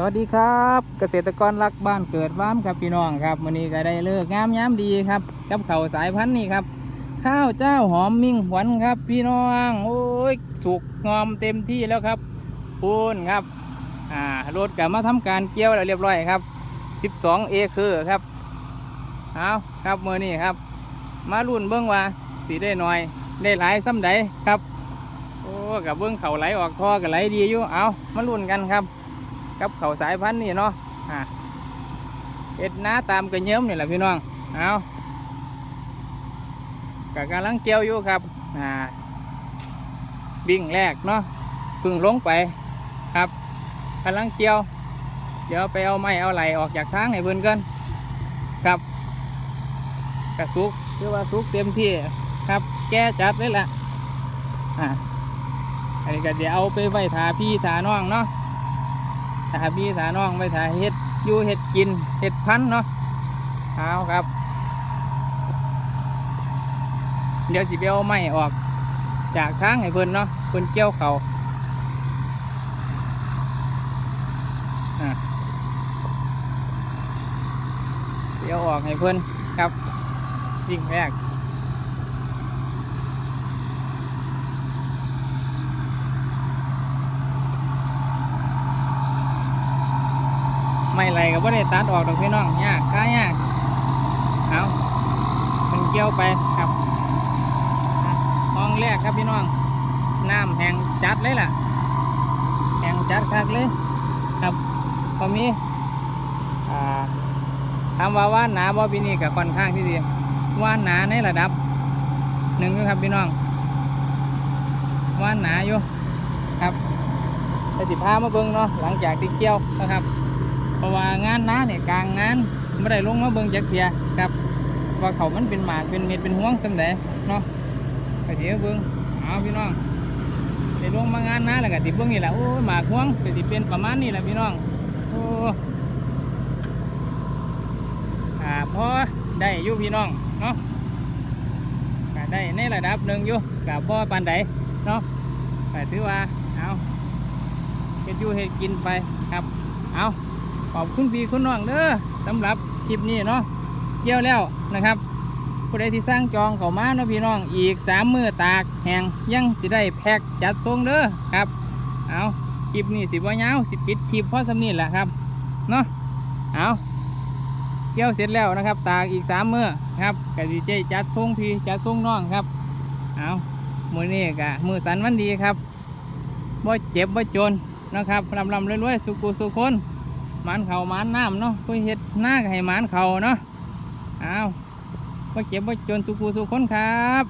สวัสดีครับ เกษตรกรรักบ้านเกิดบ้านครับพี่น้องครับวันนี้ก็ได้เลิกงามย้ำดีครับกับเข่าสายพันธุ์นี่ครับ ข้าวเจ้าหอมมิ่งหวันครับ พี่น้องโอ้ยสุกงอมเต็มที่แล้วครับปูนครับอ่ารถกับมาทำการเกี่ยวแล้วเรียบร้อยครับ 12 เอเคอร์ครับเอาครับมือนี้ครับ มารุ่นเบิ้องว่าสีได้หน่อยได้หลายซ้ำใดครับโอ้กับเบิ้องเข่าไหลออกท่อกับไหลดีอยู่เอามารุ่นกันครับ กับเขาสายพันธุ์นี่เนาะอ่าเอ็ดหน้าตามกระเยิ้มนี่แหละพี่น้องเอากะกำลังเกี่ยวอยู่ครับอ่าบิ่งแรกเนาะพึ่งลงไปครับกำลังเกี่ยว เดี๋ยวไปเอาไม้เอาไหลออกจากทางให้เพิ่นกันครับกระสุกคือว่าสุกเต็มที่ครับแก้จัดเลยล่ะอ่าอันนี้ก็เดี๋ยวเอาไปไว้ถาพี่ถาน้องเนาะ ถาพี่ถาน้องไปถาเฮ็ดอยู่เฮ็ดกินเฮ็ดพันเนาะเอาครับ เดี๋ยวสิเอาไม้ออก จากทางให้เพิ่นเนาะเพิ่นเกี่ยวเขาอะเดี๋ยวออกให้เพิ่นครับสิ่งแรก ไม่ไรก็บ่ได้ตัดออกดอกพี่น้องยากค่ายากเอามันเกี่ยวไปครับอะมองแรกครับพี่น้องน้ำแห้งจัดเลยล่ะแห้งจัดคักเลยครับพอมีอ่าถามว่าว่านหนาบ่ปีนี้กับค่อนข้างที่ดีว่านหนาในระดับหนึ่งครับพี่น้องว่านหนาอยู่ครับแต่สิพามาเบิ่งเนาะหลังจากที่เกี่ยวนะครับ เพราะว่างานน้าเนี่ยกลางงานไม่ได้ลงมาเบิ่งจักเทียครับว่าเขามันเป็นหมากเป็นเม็ดเป็นห่วงสำเดเนาะไปเดี๋ยวเบิ่งเอาพี่น้องได้ลงมางานน้าแล้วก็ติเบิ่งนี่แหละโอ้หมากห่วงก็สิเป็นประมาณนี้แหละพี่น้องโอ้อ่าพอได้อยู่พี่น้องเนาะก็ได้ในระดับหนึ่งอยู่กับพ่อปานใดเนาะก็ถือว่าเอาเฮ็ดอยู่เฮ็ดกินไปครับเอา ขอบคุณพี่คุณน้องเด้อสำหรับคลิปนี้เนาะเกี่ยวแล้วนะครับผู้ใดที่สร้างจองเข้ามาเนาะพี่น้องอีกสามมือตากแห้งยังสิได้แพ็กจัดส่งเด้อครับเอาคลิปนี้สิบ่ยาวสิปิดคลิปเพราะสำนีแหละครับเนาะเอาเกี่ยวเสร็จแล้วนะครับ ตากอีกสามมือครับกสิเจจัดส่งพี่จัดส่งน้องครับเอามือนี้กะมือสันวันดีครับบ่เจ็บบ่จนนะครับลำลำรวยๆสุขุสุขคน มันเขามันน้ำเนาะคุยเห็ดหน้าให้มันเขาเนาะเอาว่าเก็บว่าจนสุกูสุขคนครับ